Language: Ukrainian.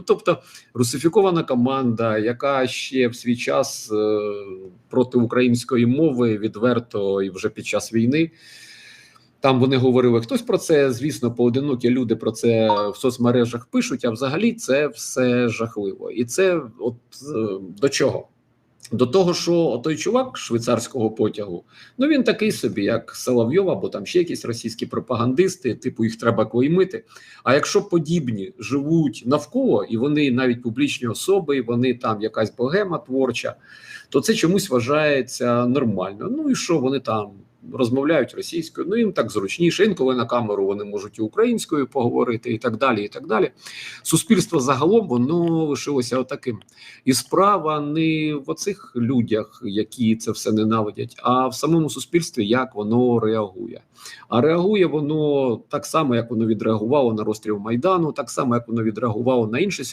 Ну тобто русифікована команда, яка ще в свій час е, проти української мови відверто і вже під час війни. Там вони говорили хтось про це, звісно, поодинокі люди про це в соцмережах пишуть. А взагалі це все жахливо, і це от е, до чого? До того, що той чувак швейцарського потягу, ну він такий собі, як Соловйов, або там ще якісь російські пропагандисти, типу їх треба клеймити. А якщо подібні живуть навколо, і вони навіть публічні особи, і вони там якась богема творча, то це чомусь вважається нормально. Ну і що вони там розмовляють російською? Ну їм так зручніше. Інколи на камеру вони можуть і українською поговорити, і так далі. І так далі. Суспільство загалом воно лишилося отаким. І справа не в оцих людях, які це все ненавидять, а в самому суспільстві, як воно реагує. А реагує воно так само, як воно відреагувало на розстріл майдану, так само як воно відреагувало на інші